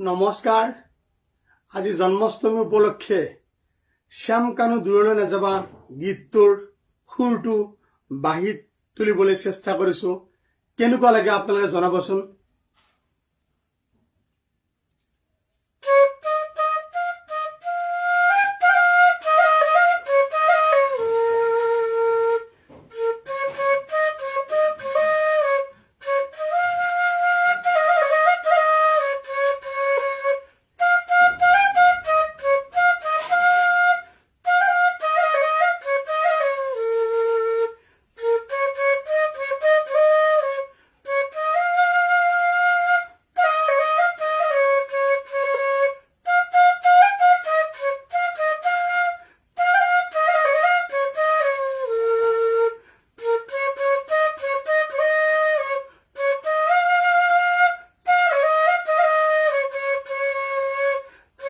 নমস্কাৰ। আজি জন্মাষ্টমী উপলক্ষে শ্যাম কানু দূৰলৈ নাযাবা গীতটোৰ সুৰটো বাঁহীত তুলিবলৈ চেষ্টা কৰিছোঁ। কেনেকুৱা লাগে আপোনালোকে জনাবচোন?